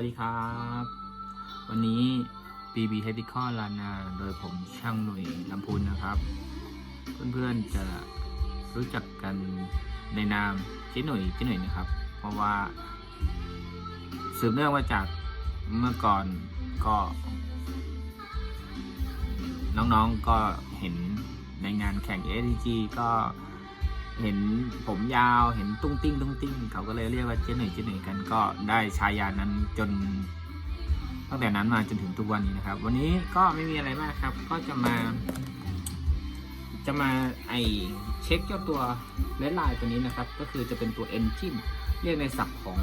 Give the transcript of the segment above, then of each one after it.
วัสดีครับ วันนี้ BB h e t i c a l ลานา โดยผมช่างหนุ่ยลำพูนนะครับ เพื่อนๆจะรู้จักกันในนามเจ๊หนุ่ยเจ๊หนุ่ยนะครับ เพราะว่า สืบเนื่องมาจากเมื่อก่อนก็ น้องๆก็เห็นในงานแข่ง ATG ก็ เห็นผมยาวเห็นตุ้งติ้งตุ้งติ้งเขาก็เลยเรียกว่าเจ๊หนุ่ยเจ๊หนุ่ยกันก็ได้ฉายานั้นจน ตั้งแต่นั้นมาจนถึงทุกวันนี้นะครับ วันนี้ก็ไม่มีอะไรมากครับ ก็จะมา จะมาไอเช็คเจ้าตัวเลดไลน์ตัวนี้นะครับ ก็คือจะเป็นตัว Engine เรียกในศัพท์ของ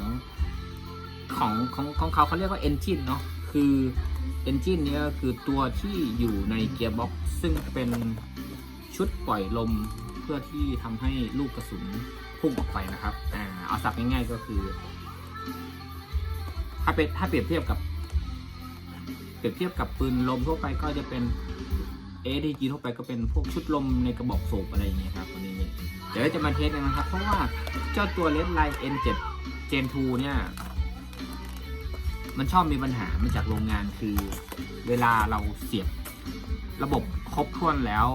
ของของของเขาเขาเรียกว่า Engine เนาะคือ Engine เนี้ยก็คือตัวที่อยู่ในเกียร์บ็อกซึ่งเป็นชุดปล่อยลม พื่อที่ทำให้ลูกกระสุนพุ่งออกไปนะครับอ่าเอาศัพง่ายๆก็คือ ถ้าเป็นถ้าเปรียบเทียบกับ เปรียบเทียบกับปืนลมทั่วไปก็จะเป็น ADG ทั่วไปก็เป็นพวกชุดลมในกระบอกสูบอะไรอย่างเงี้ยครับวันนี้เดี๋ยวจะมาเทสกันนะครับ เพราะว่าเจ้าตัว Red Line N7 Gen 2เนี่ย มันชอบมีปัญหามาจากโรงงานคือ เวลาเราเสียบระบบครบถ้วนแล้ว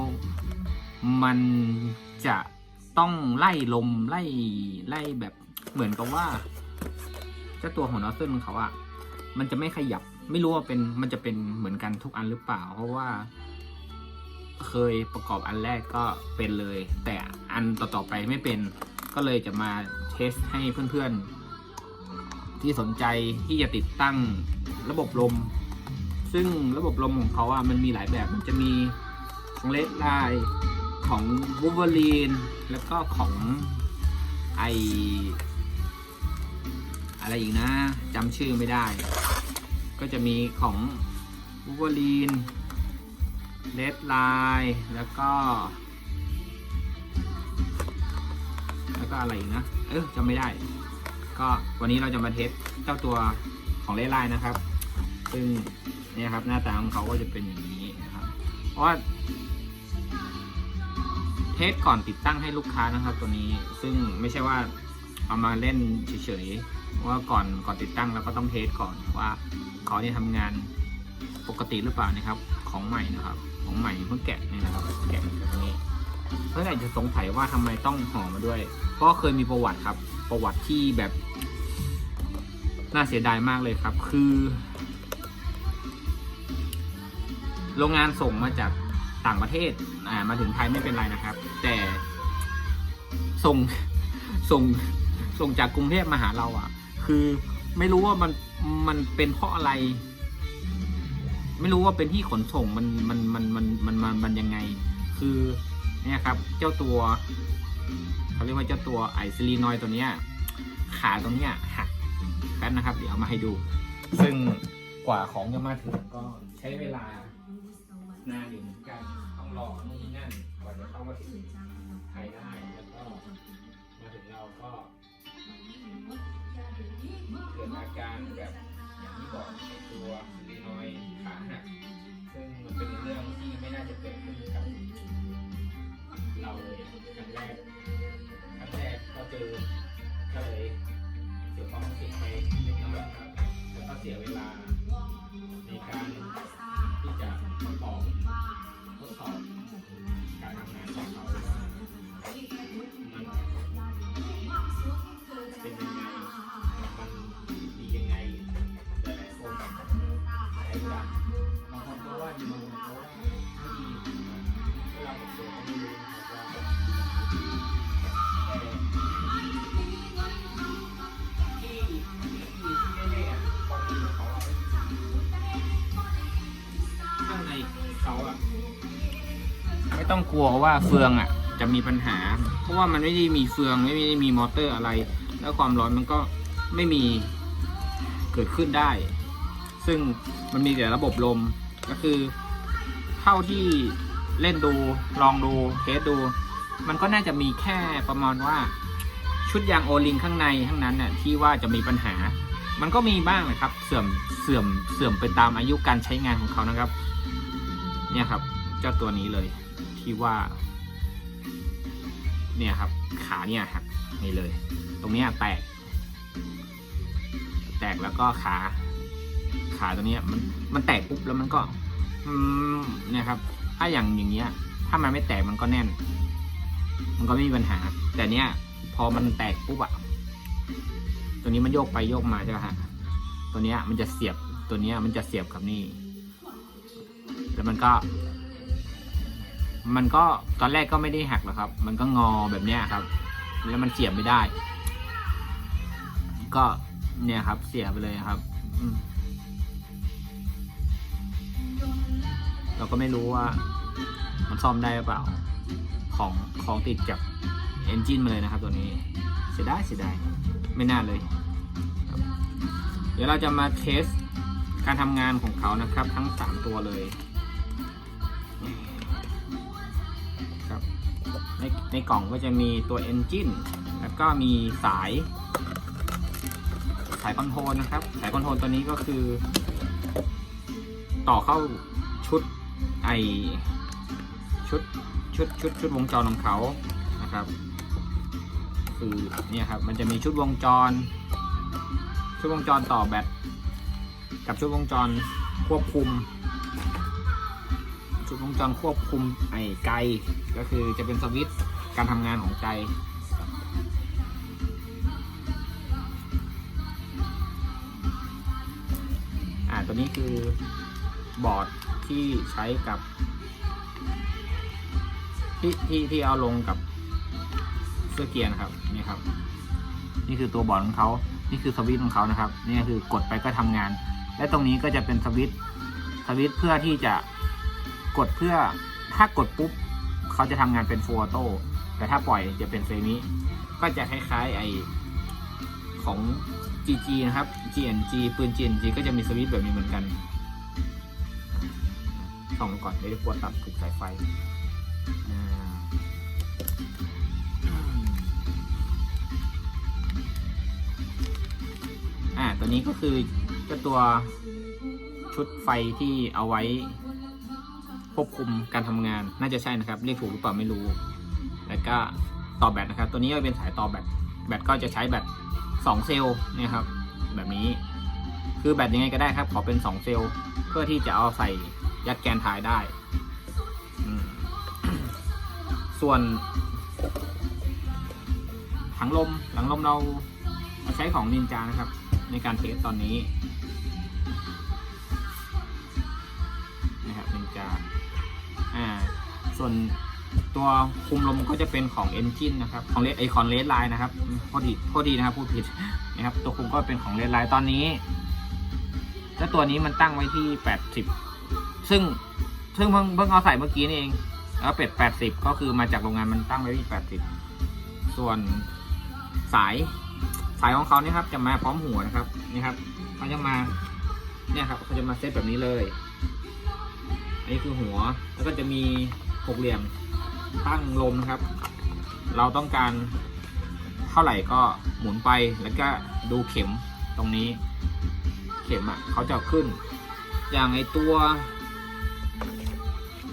มันจะต้องไล่ลมไล่ไล่แบบเหมือนกับว่าเจ้าตัวของนอสเซนเขาอะมันจะไม่ขยับ ไม่รู้ว่าเป็นมันจะเป็นเหมือนกันทุกอันหรือเปล่า เพราะว่า เคยประกอบอันแรกก็เป็นเลย แต่อันต่อๆไปไม่เป็น ก็เลยจะมาเทสให้เพื่อนๆ ที่สนใจที่จะติดตั้งระบบลม ซึ่งระบบลมของเขาอะมันมีหลายแบบมันจะมีของเลดไล ของวูเวอรีนแล้วก็ของไออะไรอีกนะจำชื่อไม่ได้ ก็จะมีของวูเวอรีนเลดไลน์แล้วก็ แล้วก็อะไรอีกนะ เออจำไม่ได้ ก็วันนี้เราจะมาเทสเจ้าตัวของเลดไลน์นะครับ ซึ่งเนี่ยครับหน้าตาของเขาก็จะเป็นอย่างนี้นะครับ เพราะว่า สก่อนติดตั้งให้ลูกค้านะครับ ตัวนี้ซึ่งไม่ใช่ว่าเอามาเล่นเฉยๆว่าก่อนก่อนติดตั้งเราก็ต้องเทสก่อนว่าขาเนี่ยทำงานปกติหรือเปล่านะครับ ของใหม่นะครับ ของใหม่เพิ่งแกะนี่นะครับ แกะแบบนี้เพื่อนอาจจะสงสัยว่าทำไมต้องห่อมาด้วย เพราะเคยมีประวัติครับ ประวัติที่แบบน่าเสียดายมากเลยครับ คือ โรงงานส่งมาจาก ต่างประเทศอ่ามาถึงไทยไม่เป็นไรนะครับ แต่ส่งส่งส่งจากกรุงเทพมาหาเราอะ คือไม่รู้ว่ามันมันเป็นเพราะอะไร ไม่รู้ว่าเป็นที่ขนส่งมันมันมันมันมันมันมันยังไง คือเนี่ยครับ เจ้าตัวเขาเรียกว่าเจ้าตัวไอซิลีนอยตัวเนี้ย ขาตรงเนี้ยหักแป๊บนะครับ เดี๋ยวเอามาให้ดู ซึ่งกว่าของจะมาถึงก็ใช้เวลา นานอยู่เหมือนกัน ต้องรอนู่นนี่นั่นกว่าจะเข้ามาถึงไทยได้แล้วก็มาถึงเราก็เกิดอาการแบบอย่างที่บอกในตัวซิลินอยขาหักซึ่งมันเป็นเรื่องที่ไม่น่าจะเกิดขึ้นกับเราเลยครั้งแรกครั้งแรกก็เจอก็เลยเสียความรู้สึกไปเล็กน้อยครับแล้วก็เสียเวลาในการ บางคนก็ว่าดีบางคนก็ว่าไม่ดีเวลาผมเจอก็ไม่รู้นะครับว่าแต่ที่ที่ที่แน่ๆอะความดีเขาข้างในเขาอะไม่ต้องกลัวว่าเฟืองอะจะมีปัญหา เพราะว่ามันไม่ได้มีเฟืองไม่ได้มีมอเตอร์อะไร แล้วความร้อนมันก็ไม่มีเกิดขึ้นได้ ซึ่งมันมีแต่ระบบลมก็คือ เท่าที่เล่นดูลองดูเทสดู มันก็น่าจะมีแค่ประมาณว่าชุดยางโอลิงข้างในข้างนั้นน่ะที่ว่าจะมีปัญหา มันก็มีบ้างนะครับ เสื่อมเสื่อมเสื่อมไปตามอายุการใช้งานของเขานะครับ เนี่ยครับ เจ้าตัวนี้เลยที่ว่า เนี่ยครับ ขาเนี่ยหักนี่เลย ตรงนี้แตก แตกแล้วก็ขา ขาตัวนี้มันมันแตกปุ๊บแล้วมันก็นี่ยครับ ถ้าอย่างอย่างเงี้ย ถ้ามันไม่แตกมันก็แน่น มันก็ไม่มีปัญหา แต่เนี้ยพอมันแตกปุ๊บอะตัวนี้มันโยกไปโยกมาใช่ไหมฮะตัวเนี้ยมันจะเสียบตัวเนี้ยมันจะเสียบกับนี่ แล้วมันก็ มันก็ตอนแรกก็ไม่ได้หักหรอกครับ มันก็งอแบบเนี้ยครับ แล้วมันเสียบไม่ได้ ก็เนี่ยครับ เสียบไปเลยครับ อืม เราก็ไม่รู้ว่ามันซ่อมได้หรือเปล่า ของของติดจากเอนจินมาเลยนะครับตัวนี้ เสียดายเสียดายไม่น่าเลย เดี๋ยวเราจะมาเทสการทำงานของเขานะครับ ทั้ง 3 ตัวเลยครับในในกล่องก็จะมีตัว Engine แล้วก็มีสาย สายคอนโทรลนะครับ สายคอนโทรลตัวนี้ก็คือ ต่อเข้าชุด ชุดชุดชุดชุดวงจรของเขานะครับ คือเนี่ยครับมันจะมีชุดวงจร ชุดวงจรต่อแบตกับชุดวงจรควบคุม ชุดวงจรควบคุมไอ้ไกก็คือจะเป็นสวิตช์การทำงานของไกอ่าตัวนี้คือบอร์ด ที่ใช้กับ ที่ที่ที่เอาลงกับเสื้อเกียร์นะครับนี่ครับ นี่คือตัวบอร์ดของเขานี่คือสวิตช์ของเขานะครับ นี่คือกดไปก็ทำงาน และตรงนี้ก็จะเป็นสวิตช์สวิตช์เพื่อที่จะกดเพื่อถ้ากดปุ๊บเขาจะทำงานเป็นฟูออโต้แต่ถ้าปล่อยจะเป็นเซมิก็จะคล้ายๆไอของ GG นะครับ GNG ปืน GNG ก็จะมีสวิตช์แบบนี้เหมือนกัน ส่องก่อนเดี๋ยวจะปวดตัดถูกสายไฟอ่าตัวนี้ก็คือจ้าตัวชุดไฟที่เอาไว้ควบคุมการทำงานน่าจะใช่นะครับ เรียกถูกหรือเปล่าไม่รู้ แล้วก็ต่อแบตนะครับ ตัวนี้ก็เป็นสายต่อแบตแบตก็จะใช้แบต2เซลล์นี่ยครับ แบบนี้ คือแบตยังไงก็ได้ครับ ขอเป็น 2 เซลล์เพื่อที่จะเอาใส่ ยัดแกนถ่ายได้ ส่วนถังลมหลังลมเราใช้ของนินจานะครับ ในการเทสตอนนี้นะครับนินจาอ่าส่วนตัวคุมลมก็จะเป็นของ Engine นะครับของเลดไอคอนเลดไลน์นะครับพอดีพอดีนะครับพูดผิดนะครับ ตัวคุมก็เป็นของเลดไลน์ตอนนี้เจ้าตัวนี้มันตั้งไว้ที่ 80 ซึ่งซึ่งเพิ่งเพิ่งเอาใส่เมื่อกี้นี่เอง แล้วเป็ด80ก็คือมาจากโรงงานมันตั้งไว้ที่80ส่วนสายสายของเขาเนี่ยครับ จะมาพร้อมหัวนะครับนี่ครับเขาจะมาเนี่ยครับเขาจะมาเซตแบบนี้เลย อันนี้คือหัวแล้วก็จะมีหกเหลี่ยมตั้งลมนะครับ เราต้องการเท่าไหร่ก็หมุนไปแล้วก็ดูเข็มตรงนี้ เข็มอะ่ะเขาจะขึ้น อย่างไอตัว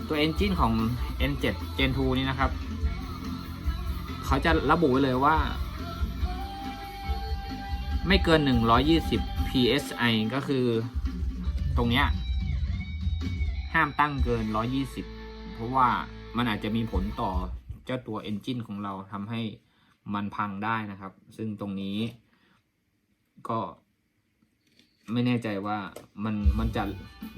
ตัวเอนจินของ N7 Gen 2นี่นะครับ เขาจะระบุไว้เลยว่า ไม่เกิน 120 psi ก็คือตรงเนี้ย ห้ามตั้งเกิน 120 เพราะว่ามันอาจจะมีผลต่อเจ้าตัว Engine ของเราทำให้มันพังได้นะครับ ซึ่งตรงนี้ก็ ไม่แน่ใจว่ามันมันจะ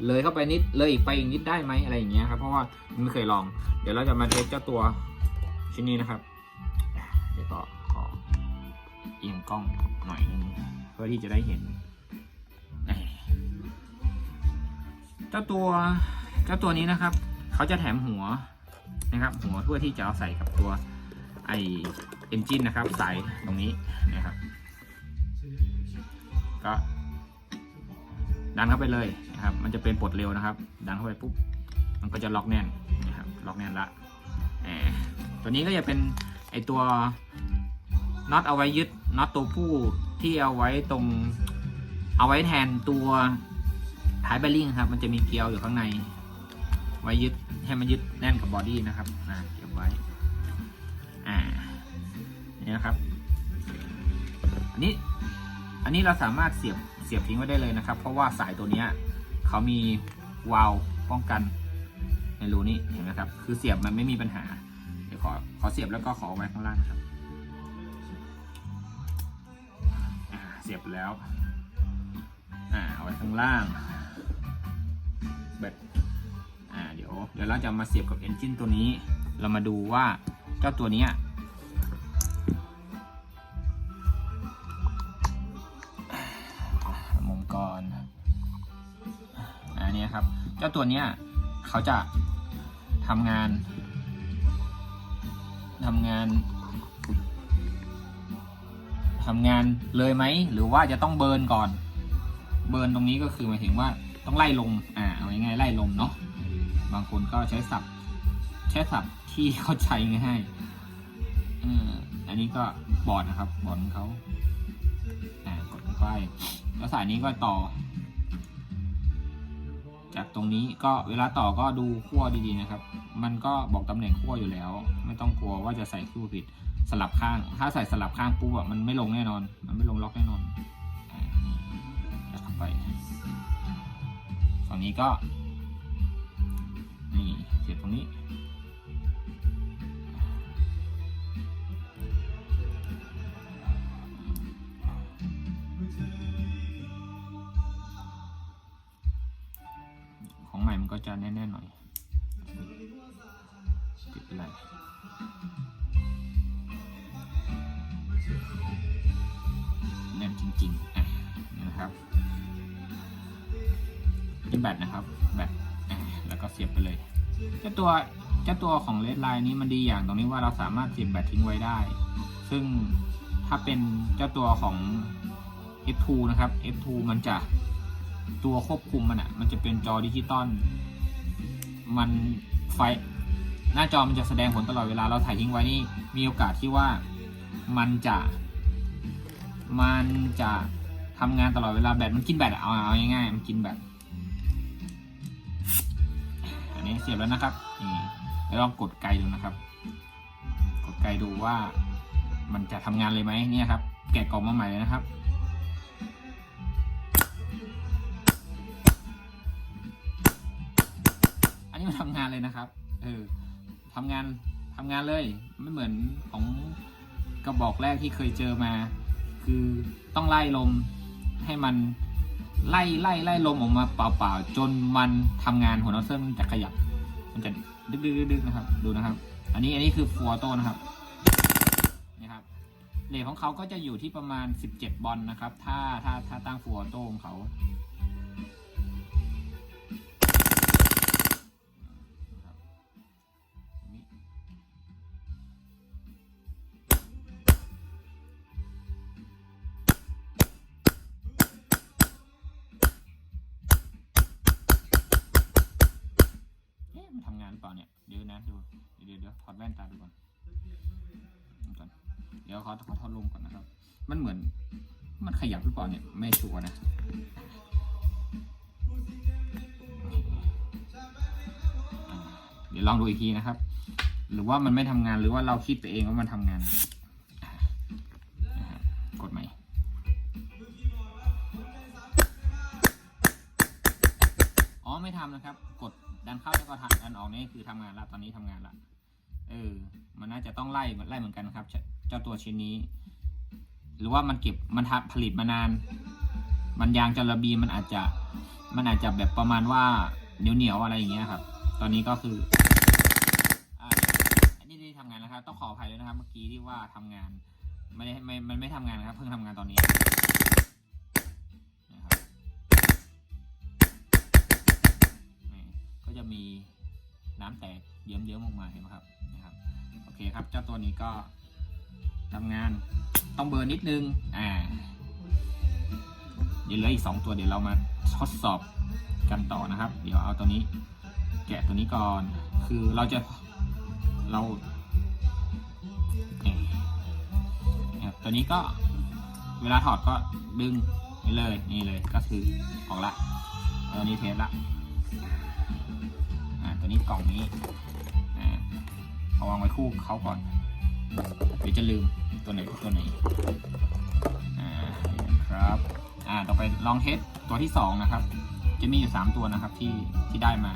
เลยเข้าไปนิดเลยอีกไปอีกนิดได้ไหมอะไรอย่างเงี้ยครับเพราะว่าไม่เคยลอง เดี๋ยวเราจะมาเทสเจ้าตัวชิ้นนี้นะครับ เดี๋ยวต่อขอเอียงกล้องหน่อยนึงเพื่อที่จะได้เห็นเจ้าตัวเจ้าตัวนี้นะครับเขาจะแถมหัวนะครับ หัวเพื่อที่จะเอาใส่กับตัวไอเอนจินนะครับ ใส่ตรงนี้นะครับ ก็ ดันเข้าไปเลยนะครับ มันจะเป็นปลดเร็วนะครับ ดันเข้าไปปุ๊บ มันก็จะล็อกแน่นนะครับ ล็อกแน่นละตัวนี้ก็จะเป็นไอตัวน็อตเอาไว้ยึดน็อตตัวผู้ที่เอาไว้ตรง เอาไว้แทนตัวท้ายแบลริงครับ มันจะมีเกลียวอยู่ข้างใน ไว้ยึดให้มันยึดแน่นกับบอดี้นะครับอ่าเก็บไว้ อ่านี่นะครับ อันนี้ อันนี้เราสามารถเสียบ สียบทิ้งไว้ได้เลยนะครับ เพราะว่าสายตัวนี้เขามีวาล์วป้องกันในรูนี้เห็นไหมครับ คือเสียบมันไม่มีปัญหา เดี๋ยวขอขอเสียบแล้วก็ขอไว้ข้างล่างนะครับเสียบแล้วอ่าเอาไว้ข้างล่างแบตอ่าเดี๋ยวเดี๋ยวเราจะมาเสียบกับเอนจินตัวนี้ เรามาดูว่าเจ้าตัวนี้ ก่อนอันนี้ครับ เจ้าตัวเนี้ยเขาจะทำงานทำงานทำงานเลยไหม หรือว่าจะต้องเบิร์นก่อน เบิร์นตรงนี้ก็คือหมายถึงว่าต้องไล่ลมอ่าเอาง่ายๆไล่ลมเนาะบางคนก็ใช้ศัพท์ ใช้ศัพท์ที่เข้าใจง่ายอันนี้ก็บอร์ดนะครับ บอร์ดของเขาอ่ากดป้าไป แล้วสายนี้ก็ต่อ จากตรงนี้ก็เวลาต่อก็ดูขั้วดีๆนะครับ มันก็บอกตำแหน่งขั้วอยู่แล้ว ไม่ต้องกลัวว่าจะใส่ขั้วผิดสลับข้าง ถ้าใส่สลับข้างปุ๊บอะมันไม่ลงแน่นอน มันไม่ลงล็อกแน่นอนอ่านี่ยัดเข้าไปฝั่งนี้ก็ นี่เสียบตรงนี้ ก็จะแน่นๆหน่อยติดอะไรแน่นจริงๆอะนี่นะครับนี่แบตนะครับแบตแล้วก็เสียบไปเลยเจ้าตัวเจ้าตัวของเลดไลน์นี้มันดีอย่างตรงนี้ว่าเราสามารถเสียบแบตทิ้งไว้ได้ ซึ่งถ้าเป็นเจ้าตัวของ F2 นะครับ F2 มันจะตัวควบคุมมันอะ่ะ มันจะเป็นจอดิจิตอล มันไฟหน้าจอมันจะแสดงผลตลอดเวลาเราถ่ายทิ้งไว้นี่มีโอกาสที่ว่ามันจะมันจะทำงานตลอดเวลาแบตมันกินแบตเอาเอาง่ายๆมันกินแบตอันนี้เสียบแล้วนะครับนี่แล้วลองกดไกลดูนะครับ กดไกลดูว่ามันจะทำงานเลยไหมเนี่ยครับ แกะกล่องมาใหม่เลยนะครับ นนี้มันทำงานเลยนะครับ เออทำงานทำงานเลยไม่เหมือนของกระบอกแรกที่เคยเจอมา คือต้องไล่ลมให้มันไล่ไล่ไล่ลมออกมาเปล่าๆจนมันทำงานหัวนอตเซิลมันจะขยับ มันจะดึกดึกดึกนะครับ ดูนะครับ อันนี้อันนี้คือฟัวโต้นะครับนี่ครับเลทของเขาก็จะอยู่ที่ประมาณ 17 บอลนะครับ ถ้าถ้าถ้าตั้งฟัวโต้ของเขา มันทำงานหรือเปล่าเนี่ย เดี๋ยวนะดู เดี๋ยวเดี๋ยวถอดแว่นตาดูก่อนก่อน เดี๋ยวเขาเขาถอดลมก่อนนะครับ มันเหมือน มันขยับหรือเปล่าเนี่ย ไม่ชัวร์นะเดี๋ยวลองดูอีกทีนะครับ หรือว่ามันไม่ทำงานหรือว่าเราคิดไปเองว่ามันทำงานาจะต้องไล่ไล่เหมือนกันนะครับ เจ้าตัวชิ้นนี้ หรือว่ามันเก็บมันทผลิตมานาน มันยางจระบีมันอาจจะมันอาจจะแบบประมาณว่าเหนียวเหนียวอะไรอย่างเงี้ยครับ ตอนนี้ก็คืออันนี้ที่ทำงานนะครับ ต้องขออภัยด้วยนะครับ เมื่อกี้ที่ว่าทำงาน ไม่ได้ไม่มันไม่ทำงานนะครับ เพิ่งทำงานตอนนี้นะครับก็จะมีน้ำแตกเยิ้มๆออกมาเห็นไหมครับ โอเคครับ เจ้าตัวนี้ก็ทำงานต้องเบอร์นิดนึง อ่า เดี๋ยวเหลืออีกสองตัวเดี๋ยวเรามาทดสอบกันต่อนะครับ เดี๋ยวเอาตัวนี้ แกะตัวนี้ก่อน คือเราจะเราตัวนี้ก็เวลาถอดก็ดึงนี่เลยนี่เลยก็คือออกละตัวนี้เทสละอ่าตัวนี้กล่องนี้ เอาวางไว้คู่เขาก่อนเดี๋ยวจะลืมตัวไหนตัวไหนอ่านี่นะครับอ่าต่อไปลองเทสตัวที่สองนะครับ จะมีอยู่สามตัวนะครับที่ที่ได้มา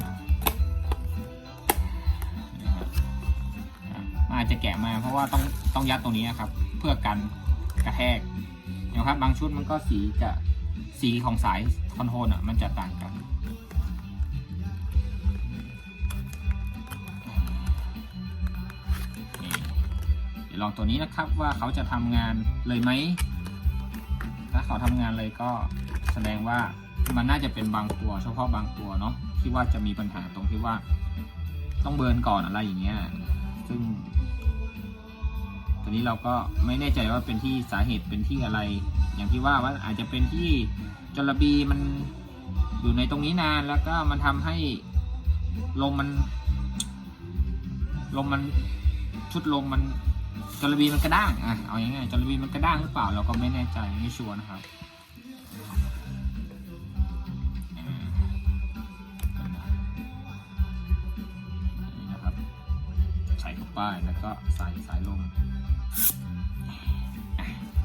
อาจจะแกะมาเพราะว่าต้องต้องยัดตรงนี้นะครับ เพื่อกันกระแทกนะครับบางชุดมันก็สีจะสีของสายคอนโทรลอะมันจะต่างกัน ดี๋ยวลองตัวนี้นะครับว่าเขาจะทำงานเลยไหม ถ้าเขาทำงานเลยก็แสดงว่ามันน่าจะเป็นบางตัว เฉพาะบางตัวเนาะที่ว่าจะมีปัญหาตรงที่ว่าต้องเบิร์นก่อนอะไรอย่างเงี้ย ซึ่ง ตัวนี้เราก็ไม่แน่ใจว่าเป็นที่สาเหตุเป็นที่อะไร อย่างที่ว่าว่าอาจจะเป็นที่จระบีมันอยู่ในตรงนี้นานแล้วก็มันทำให้ลมมันลมมันชุดลมมัน จระบีมันกระด้างอะเอาง่ายๆจระบีมันกระด้างหรือเปล่าเราก็ไม่แน่ใจไม่ชัวร์นะครับนี่นะครับใส่เข้าไปแล้วก็ใส่สายลม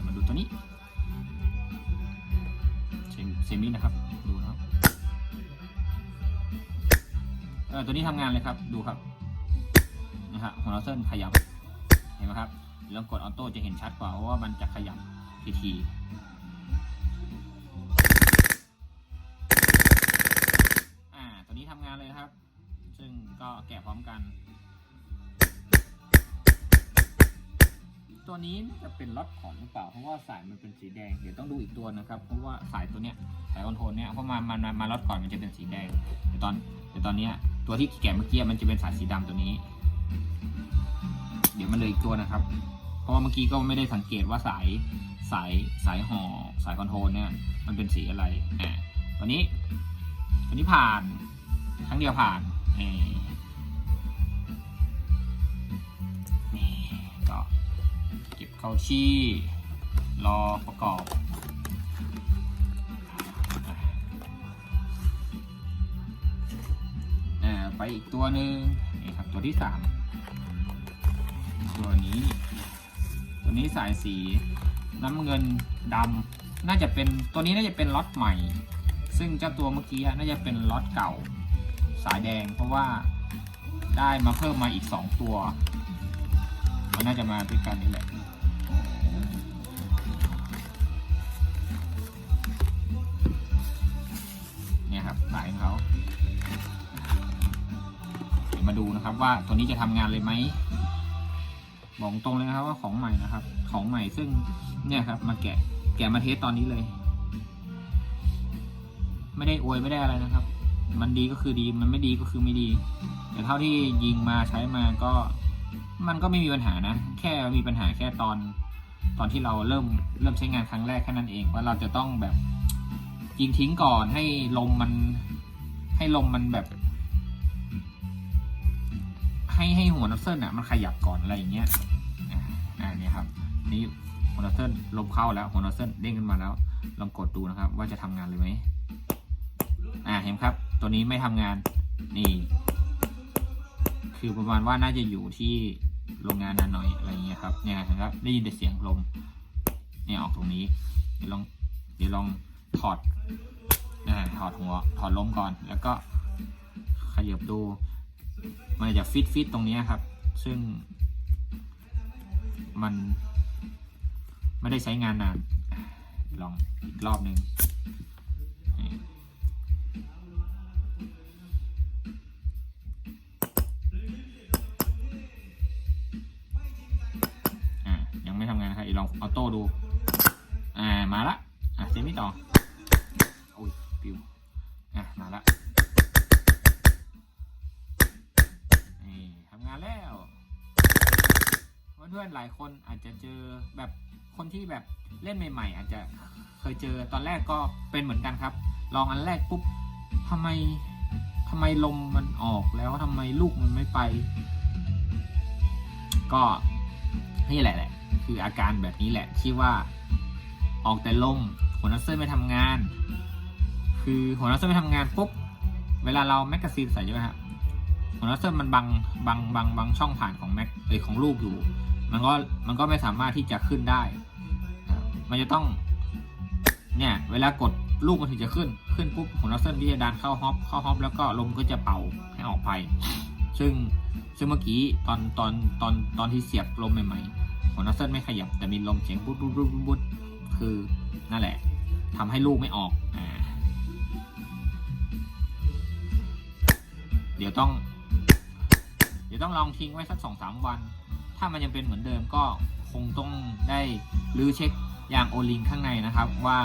มาดูตัวนี้เซมเซมินะครับดูนะครับเออตัวนี้ทำงานเลยครับดูครับนะฮะหัวเราเส้นขยับ เห็นไหมครับลองกดออโต้จะเห็นชัดกว่าเพราะว่ามันจะขยับทีทีอ่าตัวนี้ทำงานเลยครับ ซึ่งก็แกะพร้อมกัน ตัวนี้จะเป็นล็อตของหรือเปล่าเพราะว่าสายมันเป็นสีแดง เดี๋ยวต้องดูอีกตัวนะครับเพราะว่าสายตัวเนี้ยสายคอนโทรลเนี่ยเพราะมามันมามาล็อตก่อนมันจะเป็นสีแดงเดี๋ยวตอนเดี๋ยวตอนเนี้ยตัวที่แกะเมื่อกี้มันจะเป็นสายสีดำตัวนี้ เดี๋ยวมันเลยอีกตัวนะครับ เพราะว่าเมื่อกี้ก็ไม่ได้สังเกตว่าสายสายสายห่อสายคอนโทรลเนี่ยมันเป็นสีอะไรอ่าตัวนี้ตัวนี้ผ่านครั้งเดียวผ่านเอ่อนี่ก็เก็บเข้าที่รอประกอบอ่าไปอีกตัวหนึ่งนี่ครับตัวที่สาม ตัวนี้ ตัวนี้สายสีน้ำเงินดำน่าจะเป็นตัวนี้น่าจะเป็นล็อตใหม่ ซึ่งเจ้าตัวเมื่อกี้น่าจะเป็นล็อตเก่าสายแดง เพราะว่าได้มาเพิ่มมาอีก 2 ตัว มันน่าจะมาด้วยกันนี่แหละเนี่ยครับสายของเขาเดี๋ยวมาดูนะครับว่าตัวนี้จะทำงานเลยไหม บอกตรงเลยนะครับว่าของใหม่นะครับ ของใหม่ซึ่งเนี่ยครับ มาแกะแกะมาเทสตอนนี้เลย ไม่ได้อวยไม่ได้อะไรนะครับ มันดีก็คือดีมันไม่ดีก็คือไม่ดี แต่เท่าที่ยิงมาใช้มาก็ มันก็ไม่มีปัญหานะ แค่มีปัญหาแค่ตอน ตอนที่เราเริ่มเริ่มใช้งานครั้งแรกแค่นั้นเองว่าเราจะต้องแบบยิงทิ้งก่อนให้ลมมันให้ลมมันแบบ ให้ให้หัวนับเส้นอะมันขยับก่อนอะไรอย่างเงี้ยอ่าอ่าเนี่ยครับนี่หัวนับเส้นลมเข้าแล้วหัวนับเส้นเด้งขึ้นมาแล้วลองกดดูนะครับ ว่าจะทำงานเลยไหมอ่าเห็นครับ ตัวนี้ไม่ทำงานนี่ คือประมาณว่าน่าจะอยู่ที่โรงงานนานหน่อยอะไรอย่างเงี้ยครับเนี่ยเห็นครับได้ยินแต่เสียงลมเนี่ยออกตรงนี้เดี๋ยวลองเดี๋ยวลองถอดอ่าถอดหัวถอดลมก่อน แล้วก็ขยับดู มันจะฟิตฟิตตรงนี้ครับ ซึ่ง มัน ไม่ได้ใช้งานนาน ลองอีกรอบหนึ่งอะยังไม่ทำงานครับอีกลองออโต้ดู อ่า มาละ อะเซมิต่อ พื่อนๆหลายคนอาจจะเจอแบบคนที่แบบเล่นใหม่ ๆ อาจจะเคยเจอตอนแรกก็เป็นเหมือนกันครับ ลองอันแรกปุ๊บทำไมทำไมลมมันออกแล้วทำไมลูกมันไม่ไป ก็นี่แหละแหละคืออาการแบบนี้แหละที่ว่าออกแต่ลมหัวนัสเซอร์ไม่ทำงาน คือหัวนัสเซอร์ไม่ทำงานปุ๊บเวลาเราแมกกาซีนใส่ใช่ไหมครับหัวน็อตเส้นมันบังบังบังบังช่องผ่านของแม็กเอยของลูกอยู่ มันก็มันก็ไม่สามารถที่จะขึ้นได้ มันจะต้อง เนี่ย เวลากดลูกมันถึงจะขึ้น ขึ้นปุ๊บหัวน็อตเส้นก็จะดันเข้าฮอปเข้าฮอปแล้วก็ลมก็จะเป่าให้ออกไป ซึ่งซึ่งเมื่อกี้ตอนตอนตอนตอนที่เสียบลมใหม่ๆหัวน็อตเส้นไม่ขยับแต่มีลมเสียงบุ๊ดบุ๊ดบุ๊ดบุ๊ดคือนั่นแหละทำให้ลูกไม่ออกอ่าเดี๋ยวต้อง เดี๋ยวต้องลองทิ้งไว้สักสองสามวัน ถ้ามันยังเป็นเหมือนเดิมก็คงต้องได้รื้อเช็คยางโอลิงข้างในนะครับ ว่า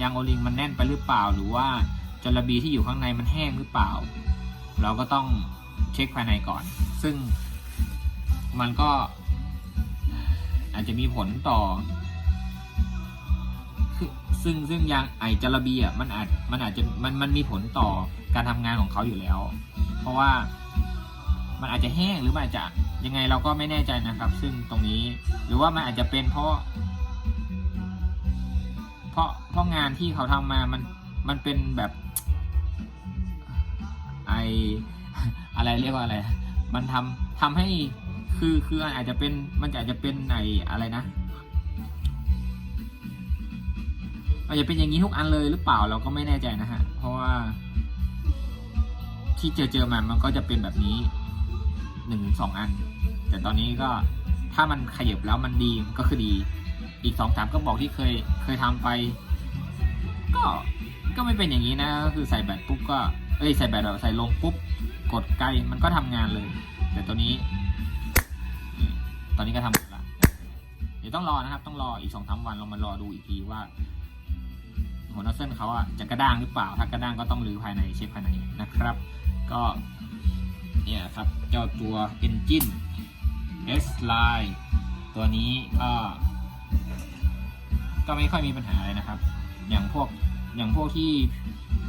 ยางโอลิงมันแน่นไปหรือเปล่า หรือว่าจระบีที่อยู่ข้างในมันแห้งหรือเปล่า เราก็ต้องเช็คภายในก่อน ซึ่งมันก็อาจจะมีผลต่อ ซึ่งซึ่งยางไอจระบีอะมันอาจมันอาจจะมันมันมีผลต่อการทำงานของเขาอยู่แล้ว เพราะว่า มันอาจจะแห้งหรือมันอาจจะยังไงเราก็ไม่แน่ใจนะครับ ซึ่งตรงนี้ หรือว่ามันอาจจะเป็นเพราะ เพราะเพราะงานที่เขาทำมามันมันเป็นแบบไออะไรเรียกว่าอะไร มันทำทำให้คือคืออาจจะเป็นมันอาจจะเป็นไออะไรนะอาจจะเป็นอย่างนี้ทุกอันเลยหรือเปล่าเราก็ไม่แน่ใจนะฮะ เพราะว่าที่เจอเจอมามันก็จะเป็นแบบนี้ หนึ่งสองอัน แต่ตอนนี้ก็ถ้ามันขยับแล้วมันดีก็คือดี อีกสองสามก็บอกที่เคยเคยทำไป ก็ก็ไม่เป็นอย่างนี้นะก็คือใส่แบตปุ๊บก็เอ้ยใส่แบตแบบใส่ลงปุ๊บกดไกลมันก็ทำงานเลย แต่ตัวนี้ ตอนนี้ก็ทำหมดละเดี๋ยวต้องรอนะครับ ต้องรออีกสองสามวันเรามารอดูอีกทีว่าหัวนอเส้นเขาอะจะกระด้างหรือเปล่า ถ้ากระด้างก็ต้องรื้อภายในเช็คภายในนะครับ ก็ เนี่ยครับเจ้าตัว Engine S Line ตัวนี้ก็ก็ไม่ค่อยมีปัญหาเลยนะครับ อย่างพวกอย่างพวกที่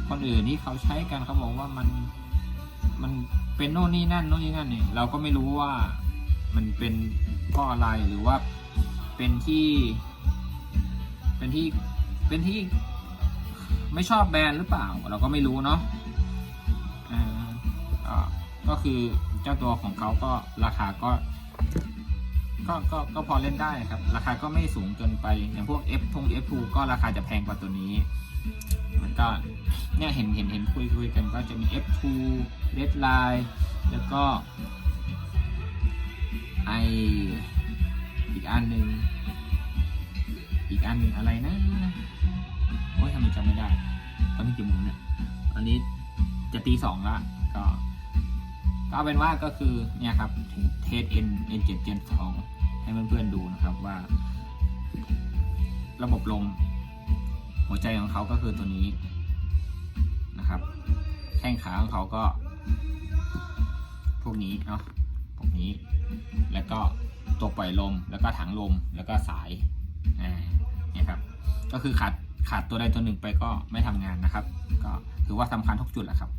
คนอื่นที่เขาใช้กันเขาบอกว่ามันมันเป็นโน่นนี่นั่นโน่นนี่นั่นเนี่ยเราก็ไม่รู้ว่ามันเป็นเพราะอะไรหรือว่าเป็นที่ เป็นที่เป็นที่ไม่ชอบแบรนด์หรือเปล่า เราก็ไม่รู้เนาะอ่า ก็คือเจ้าตัวของเขาก็ราคาก็ก็ก็ก็พอเล่นได้ครับ ราคาก็ไม่สูงเกินไปอย่างพวก F ทง F2 ก็ราคาจะแพงกว่าตัวนี้ มันก็เนี่ยเห็นเห็นเห็นคุยคุยกันก็จะมี F2 Redline แล้วก็ไออีกอันหนึ่งอีกอันหนึ่งอะไรนะโอ้ยทำไมจำไม่ได้ตอนนี้กี่โมงเนี่ยอันนี้จะตีสองละก็ ก็เป็นว่าก็คือเนี่ยครับเทส N N 7 Gen 2ให้เพื่อนๆดูนะครับว่า ระบบลมหัวใจของเขาก็คือตัวนี้นะครับ แข้งขาของเขาก็ พวกนี้เนาะพวกนี้ แล้วก็ตัวปล่อยลมแล้วก็ถังลมแล้วก็สายอ่าเนี่ยครับ ก็คือขาดขาดตัวใดตัวหนึ่งไปก็ไม่ทำงานนะครับ ก็ถือว่าสำคัญทุกจุดแหละครับ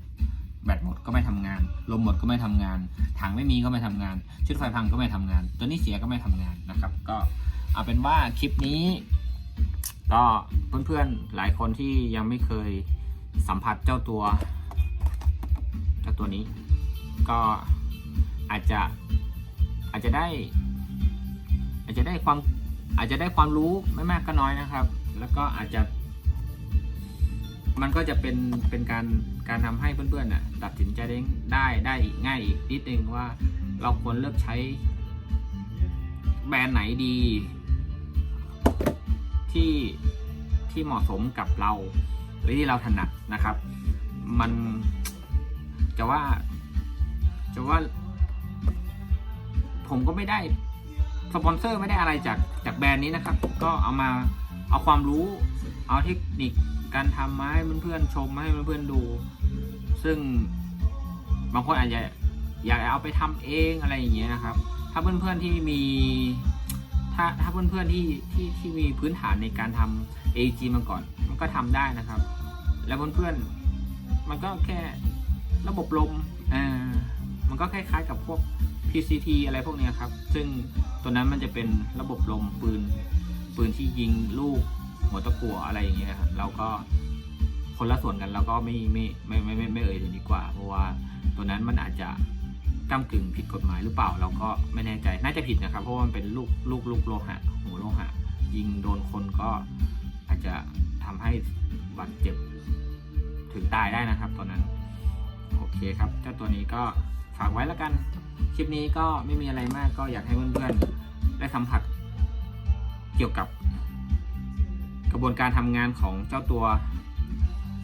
แบตหมดก็ไม่ทำงาน ลมหมดก็ไม่ทำงาน ถังไม่มีก็ไม่ทำงาน ชุดไฟพังก็ไม่ทำงาน ตัวนี้เสียก็ไม่ทำงานนะครับ ก็เอาเป็นว่าคลิปนี้ ก็เพื่อนๆหลายคนที่ยังไม่เคยสัมผัสเจ้าตัวเจ้าตัวนี้ ก็อาจจะอาจจะได้ อาจจะได้ความอาจจะได้ความรู้ไม่มากก็น้อยนะครับ แล้วก็อาจจะ มันก็จะเป็นเป็นการการทำให้เพื่อนๆน่ะตัดสินใจได้ได้ได้อีกง่ายอีกนิดนึงว่าเราควรเลือกใช้แบรนด์ไหนดี ที่ที่เหมาะสมกับเราหรือที่เราถนัดนะครับ มันจะว่าจะว่า ผมก็ไม่ได้สปอนเซอร์ไม่ได้อะไรจากจากแบรนด์นี้นะครับ ก็เอามาเอาความรู้เอาเทคนิค การทำมาให้เพื่อนๆชมมาให้เพื่อนๆดู ซึ่งบางคนอาจจะอยากเอาไปทำเองอะไรอย่างเงี้ยนะครับ ถ้าเพื่อนๆที่มีถ้าถ้าเพื่อนๆที่ที่ที่มีพื้นฐานในการทำ AG มาก่อน มันก็ทำได้นะครับ แล้วเพื่อนๆมันก็แค่ระบบลมอ่ามันก็คล้ายๆกับพวก PCT อะไรพวกเนี้ยครับ ซึ่งตัวนั้นมันจะเป็นระบบลมปืน ปืนที่ยิงลูก หัวตะกั่วอะไรอย่างเงี้ยครับเราก็คนละส่วนกันเราก็ไม่ไม่ไม่ไม่ไม่ไม่เอ่ยถึงดีกว่า เพราะว่าตัวนั้นมันอาจจะก้ากึ่งผิดกฎหมายหรือเปล่า เราก็ไม่แน่ใจน่าจะผิดนะครับ เพราะว่ามันเป็นลูกลูกลูกโลหะหัวโลหะ ยิงโดนคนก็อาจจะททำให้บาดเจ็บถึงตายได้นะครับตอนนั้น โอเคครับเจ้าตัวนี้ก็ฝากไว้แล้วกัน คลิปนี้ก็ไม่มีอะไรมากก็อยากให้เพื่อนๆได้สัมผัสเกี่ยวกับ กระบวนการทำงานของเจ้าตัว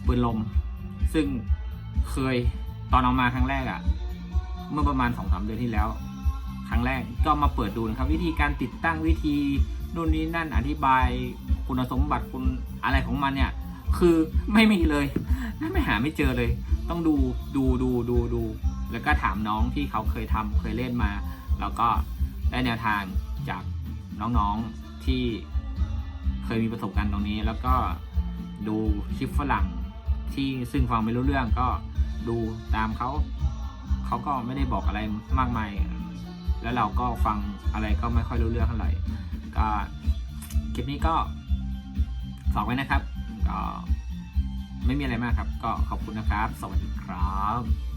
ปืนลม ซึ่งเคยตอนเอามาครั้งแรกอะ่ะ เมื่อประมาณสองสามเดือนที่แล้ว ครั้งแรกก็มาเปิดดูนะครับ วิธีการติดตั้งวิธีนู่นนี่นั่นอธิบายคุณสมบัติคุณอะไรของมันเนี่ย คือไม่มีเลยไม่หาไม่เจอเลย ต้องดูดูดูดูดู แล้วก็ถามน้องที่เขาเคยทำเคยเล่นมา แล้วก็ได้แนวทางจากน้องๆที่ เคยมีประสบการณ์ตรงนี้ แล้วก็ดูคลิปฝรั่งที่ซึ่งฟังไม่รู้เรื่องก็ดูตามเขาเขาก็ไม่ได้บอกอะไรมากมาย แล้วเราก็ฟังอะไรก็ไม่ค่อยรู้เรื่องเท่าไหร่ก็คลิปนี้ก็ฝากไว้นะครับก็ไม่มีอะไรมากครับ ก็ขอบคุณนะครับ สวัสดีครับ